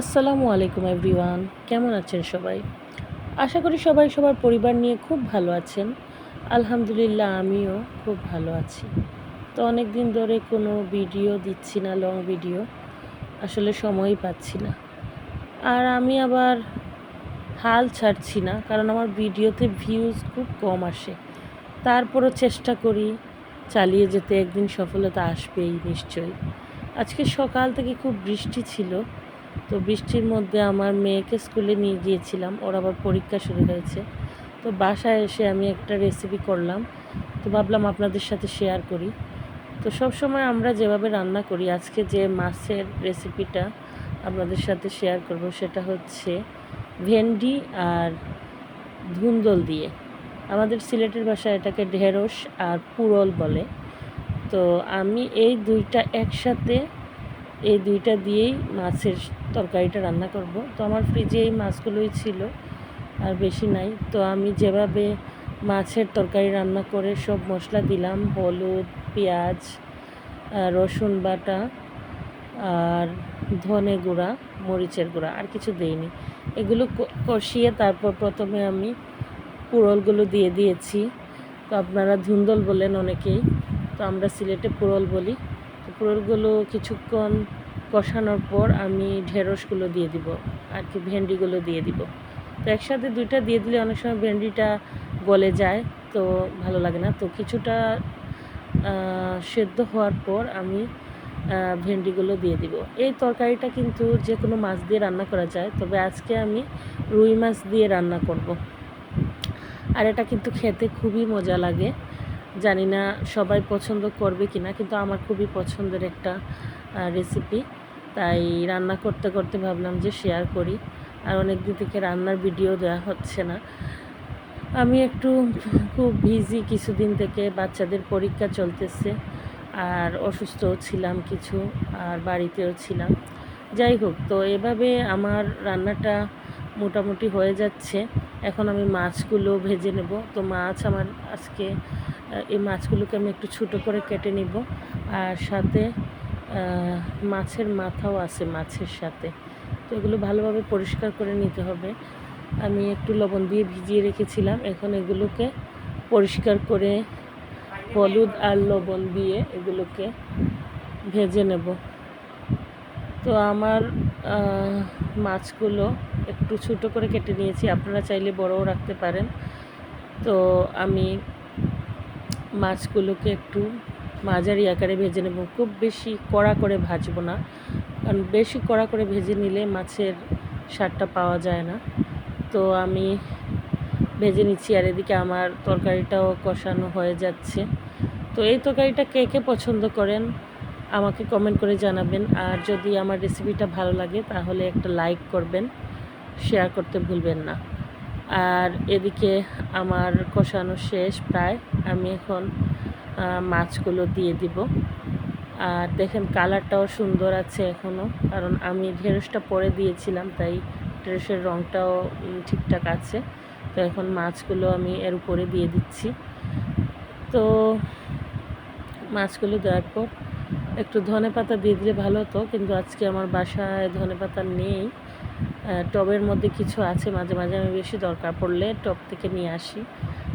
আসসালামু আলাইকুম এভরিওয়ান, কেমন আছেন সবাই? আশা করি সবাই সবার পরিবার নিয়ে খুব ভালো আছেন। আলহামদুলিল্লাহ আমিও খুব ভালো আছি। তো অনেক দিন ধরে কোনো ভিডিও দিচ্ছি না, লং ভিডিও। আসলে সময়ই পাচ্ছি না। আর আমি আবার হাল ছাড়ছি না, কারণ আমার ভিডিওতে ভিউজ খুব কম আসে। তারপরও চেষ্টা করি চালিয়ে যেতে, একদিন সফলতা আসবেই নিশ্চয়ই। আজকে সকাল থেকে খুব বৃষ্টি ছিল। তো বৃষ্টির মধ্যে আমার মেয়েকে স্কুলে নিয়ে গিয়েছিলাম, ওর আবার পরীক্ষা শুরু হয়েছে। তো বাসায় এসে আমি একটা রেসিপি করলাম, তো ভাবলাম আপনাদের সাথে শেয়ার করি। তো সব সময় আমরা যেভাবে রান্না করি, আজকে যে মাছের রেসিপিটা আপনাদের সাথে শেয়ার করব, সেটা হচ্ছে ভেন্ডি আর ধুন্দল দিয়ে। আমাদের সিলেটের ভাষায় এটাকে ঢেঁড়স আর পুরল বলে। তো আমি এই দুইটা একসাথে এই দুইটা দিয়েই মাছের তরকারিটা রান্না করব। তো আমার ফ্রিজে এই মাছগুলোই ছিল, আর বেশি নাই। তো আমি যেভাবে মাছের তরকারি রান্না করে সব মশলা দিলাম, হলুদ, পেঁয়াজ রসুন বাটা আর ধনে গুঁড়া, মরিচের গুঁড়া, আর কিছু দেইনি। এগুলো কষিয়ে তারপর প্রথমে আমি পুরলগুলো দিয়ে দিয়েছি। তো আপনারা ধুন্দল বলেন অনেকেই, তো আমরা সিলেটে পুরল বলি। পুরলগুলো কিছুক্ষণ কষানোর পর আমি ঢেঁড়সগুলো দিয়ে দিব, আর কি ভেন্ডিগুলো দিয়ে দিব। তো একসাথে দুইটা দিয়ে দিলে অনেক সময় ভেন্ডিটা গলে যায়, তো ভালো লাগে না। তো কিছুটা সেদ্ধ হওয়ার পর আমি ভেন্ডিগুলো দিয়ে দিব। এই তরকারিটা কিন্তু যে কোনো মাছ দিয়ে রান্না করা যায়, তবে আজকে আমি রুই মাছ দিয়ে রান্না করব। আর এটা কিন্তু খেতে খুবই মজা লাগে। জানি না সবাই পছন্দ করবে কি না কিন্তু আমার খুবই পছন্দের একটা রেসিপি তাই রান্না করতে করতে ভাবলাম যে শেয়ার করি। আর অনেক দিন থেকে রান্নার ভিডিও দেওয়া হচ্ছে না। আমি একটু খুব বিজি কিছুদিন থেকে বাচ্চাদের পরীক্ষা চলতেছে। আর অসুস্থও ছিলাম কিছু, আর বাড়িতেও ছিলাম। যাই হোক, তো এভাবে আমার রান্নাটা মোটামুটি হয়ে যাচ্ছে। এখন আমি মাছগুলো ভেজে নেব। তো মাছ আমার আজকে এই মাছগুলোকে আমি একটু ছোটো করে কেটে নিব। আর সাথে মাছের মাথাও আছে মাছের সাথে। তো এগুলো ভালোভাবে পরিষ্কার করে নিতে হবে। আমি একটু লবণ দিয়ে ভিজিয়ে রেখেছিলাম। এখন এগুলোকে পরিষ্কার করে হলুদ আর লবণ দিয়ে এগুলোকে ভেজে নেব। তো আমার মাছগুলো একটু ছোটো করে কেটে নিয়েছি। আপনারা চাইলে বড়ও রাখতে পারেন। তো আমি মাছগুলোকে একটু মাঝারি আকারে ভেজে নেব। খুব বেশি কড়া করে ভাজবো না। কারণ বেশি কড়া করে ভেজে নিলে মাছের স্বাদটা পাওয়া যায় না। তো আমি ভেজে নিচ্ছি আর এদিকে আমার তরকারিটাও কষানো হয়ে যাচ্ছে। তো এই তরকারিটা কে কে পছন্দ করেন আমাকে কমেন্ট করে জানাবেন। আর যদি আমার রেসিপিটা ভালো লাগে তাহলে একটা লাইক করবেন শেয়ার করতে ভুলবেন না। আর এদিকে আমার কষানো শেষ প্রায়। আমি এখন মাছগুলো দিয়ে দিব। আর দেখেন কালারটাও সুন্দর আছে এখনও কারণ আমি ঢেঁড়সটা পরে দিয়েছিলাম, তাই ঢেঁড়সের রঙটাও ঠিকঠাক আছে। তো এখন মাছগুলো আমি এর উপরে দিয়ে দিচ্ছি। তো মাছগুলো দেওয়ার পর একটু ধনে পাতা দিয়ে দিলে ভালো হতো, কিন্তু আজকে আমার বাসায় ধনে পাতা নেই। টবের মধ্যে কিছু আছে, মাঝে মাঝে আমি বেশি দরকার পড়লে টব থেকে নিয়ে আসি।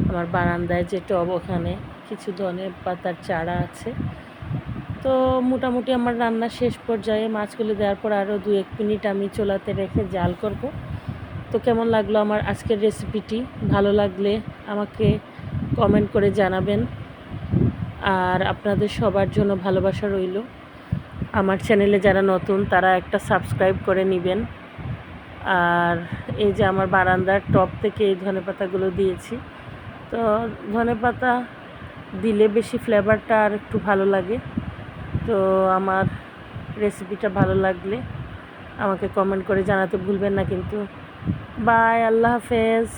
আমার বারান্দায় যে টব ওখানে, কিছু ধনে পাতার চারা আছে। তো মোটামুটি আমার রান্না শেষ পর্যায়ে মাছগুলো দেওয়ার পর আরও দু এক মিনিট আমি চোলাতে রেখে জাল করব। তো কেমন লাগল আমার আজকের রেসিপিটি? ভালো লাগলে আমাকে কমেন্ট করে জানাবেন। আর আপনাদের সবার জন্য ভালোবাসা রইল। আমার চ্যানেলে যারা নতুন, তারা একটা সাবস্ক্রাইব করে নেবেন। আর এই যে আমার বারান্দার টপ থেকে এই ধনে পাতাগুলো দিয়েছি তো ধনে পাতা দিলে বেশি ফ্লেভারটা আর একটু ভালো লাগে। তো আমার রেসিপিটা ভালো লাগলে আমাকে কমেন্ট করে জানাতে ভুলবেন না কিন্তু। বাই আল্লাহ হাফেজ।